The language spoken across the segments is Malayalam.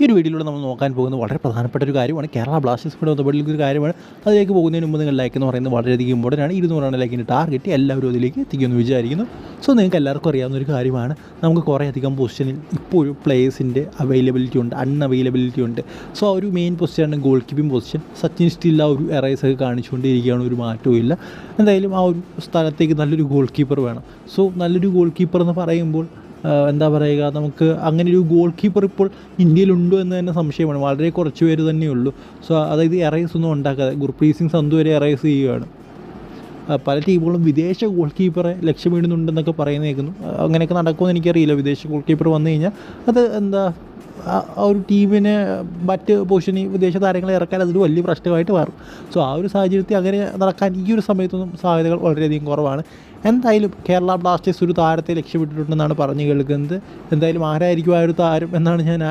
ഈ ഒരു വീഡിയോയിലൂടെ നമ്മൾ നോക്കാൻ പോകുന്നത് വളരെ പ്രധാനപ്പെട്ട ഒരു കാര്യമാണ്. കേരള ബ്ലാസ്റ്റേഴ്സ് കൂടെ ബന്ധപ്പെട്ടുള്ള ഒരു കാര്യമാണ്. അതിലേക്ക് പോകുന്നതിന് മുമ്പ് നിങ്ങൾ ലൈക്ക് എന്ന് പറയുന്നത് വളരെയധികം ഇമ്പോർട്ടന്റ് ആണ്. ഇരുന്നൂറാണ് ലൈക്കിന്റെ ടാർഗറ്റ് എല്ലാവരും അതിലേക്ക് എത്തിക്കുമെന്ന് വിചാരിക്കുന്നു. സോ നിങ്ങൾക്ക് എല്ലാവർക്കും അറിയാവുന്ന ഒരു കാര്യമാണ്. നമുക്ക് കുറേ അധികം പൊസിഷനിൽ ഇപ്പോഴും പ്ലേയേഴ്സിന്റെ അവൈലബിലിറ്റി ഉണ്ട്. അൺഅവൈലബിലിറ്റി ഉണ്ട്. സോ ആ ഒരു main പൊസിഷനാണ് goal keeping position Sachin still ആ ഒരു എറൈസ് ഒക്കെ കാണിച്ചുകൊണ്ടിരിക്കുകയാണ് ഒരു മാറ്റവും ഇല്ല. എന്തായാലും ആ ഒരു സ്ഥലത്തേക്ക് നല്ലൊരു ഗോൾ കീപ്പർ വേണം. സോ നല്ലൊരു ഗോൾ കീപ്പർ എന്ന് പറയുമ്പോൾ എന്താ പറയുക നമുക്ക് അങ്ങനെ ഒരു ഗോൾ കീപ്പർ ഇപ്പോൾ ഇന്ത്യയിലുണ്ടോ എന്ന് തന്നെ സംശയമാണ്. വളരെ കുറച്ച് പേര് തന്നെയുള്ളൂ. സോ അതായത് എറൈസ് ഒന്നും ഉണ്ടാക്കാതെ ഗുർപ്രീത് സിംഗ് സന്ധു വരെ എറൈസ് ചെയ്യുകയാണ് പല ടീമുകളും വിദേശ ഗോൾ കീപ്പറെ ലക്ഷ്യമിടുന്നുണ്ടെന്നൊക്കെ പറയുന്നേക്കുന്നു. അങ്ങനെയൊക്കെ നടക്കുമെന്ന് എനിക്കറിയില്ല. വിദേശ ഗോൾ കീപ്പർ വന്നു കഴിഞ്ഞാൽ അത് എന്താ ആ ഒരു ടീമിനെ മറ്റ് പൊസിഷനിൽ വിദേശ താരങ്ങളെ ഇറക്കാൻ അതൊരു വലിയ പ്രശ്നമായിട്ട് മാറും. സോ ആ ഒരു സാഹചര്യത്തിൽ അങ്ങനെ നടക്കാൻ ഈ ഒരു സമയത്തൊന്നും സാധ്യതകൾ വളരെയധികം കുറവാണ്. എന്തായാലും കേരള ബ്ലാസ്റ്റേഴ്സ് ഒരു താരത്തെ ലക്ഷ്യമിട്ടിട്ടുണ്ടെന്നാണ് പറഞ്ഞു കേൾക്കുന്നത്. എന്തായാലും ആരായിരിക്കും ആ ഒരു താരം എന്നാണ് ഞാൻ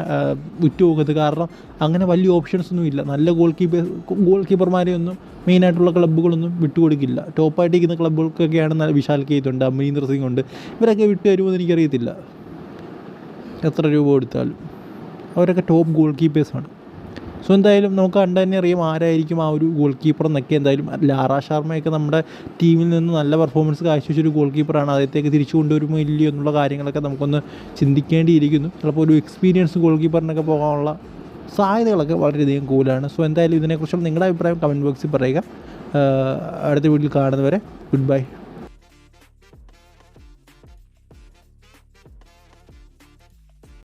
ഉറ്റുപോകുന്നത് കാരണം അങ്ങനെ വലിയ ഓപ്ഷൻസ് ഒന്നും ഇല്ല. നല്ല ഗോൾ കീപ്പർ ഗോൾ കീപ്പർമാരെയൊന്നും മെയിനായിട്ടുള്ള ക്ലബ്ബുകളൊന്നും വിട്ടുകൊടുക്കില്ല. ടോപ്പായിട്ട് ഇരിക്കുന്ന ക്ലബ്ബുകൾക്കൊക്കെയാണ് നല്ല വിശാൽ കേത്തുണ്ട് അമരീന്ദർ സിംഗ് ഉണ്ട്. ഇവരൊക്കെ വിട്ടു തരുമെന്ന് എനിക്കറിയത്തില്ല. എത്ര രൂപ കൊടുത്താലും. അവരൊക്കെ ടോപ്പ് ഗോൾ കീപ്പേഴ്സാണ് സോ എന്തായാലും നമുക്ക് കണ്ടു തന്നെ അറിയാം ആരായിരിക്കും ആ ഒരു ഗോൾ കീപ്പർ എന്നൊക്കെ. എന്തായാലും ലാറ ശർമ്മയൊക്കെ നമ്മുടെ ടീമിൽ നിന്ന് നല്ല പെർഫോമൻസ് കാഴ്ചവെച്ചൊരു ഗോൾ കീപ്പറാണ് അദ്ദേഹത്തേക്ക് തിരിച്ചു കൊണ്ടുവരുമോ ഇല്ലയോ എന്നുള്ള കാര്യങ്ങളൊക്കെ നമുക്കൊന്ന് ചിന്തിക്കേണ്ടിയിരിക്കുന്നു. ചിലപ്പോൾ ഒരു എക്സ്പീരിയൻസ് ഗോൾ കീപ്പറിനൊക്കെ പോകാനുള്ള സാധ്യതകളൊക്കെ വളരെയധികം കൂലാണ് സോ എന്തായാലും ഇതിനെക്കുറിച്ചുള്ള നിങ്ങളുടെ അഭിപ്രായം കമന്റ് ബോക്സിൽ പറയുക. അടുത്ത വീട്ടിൽ കാണുന്നവരെ ഗുഡ് ബൈ